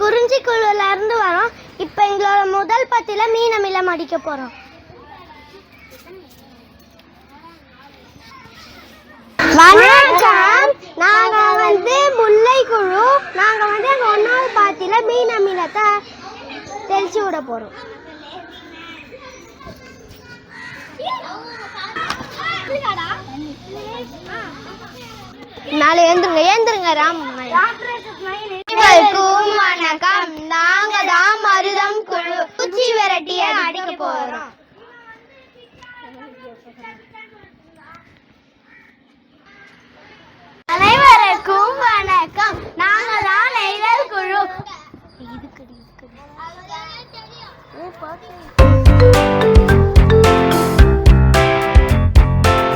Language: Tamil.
குறிஞ்சி குழுல இருந்து வரோம். இப்போ எங்களோட முதல் பத்தில மீன் அமிலம் அடிக்க போறோம். வணக்கம். நாங்க வந்து முல்லை குழு. நாங்க வந்து எங்க ஒன்னாவது பாத்தில மீன் அமிலத்தை தெளிச்சு விட போறோம். நாளை ஏந்துருங்க ஏந்துருங்க ராம் அனைவருக்கும் வணக்கம் நாங்க தான் மருதம் குழு குச்சி விரட்டிய அடிக்க போறோம் அனைவருக்கும் வணக்கம். நாங்க தான் நெய்தல் குழு. இதுக்கு இதுக்கு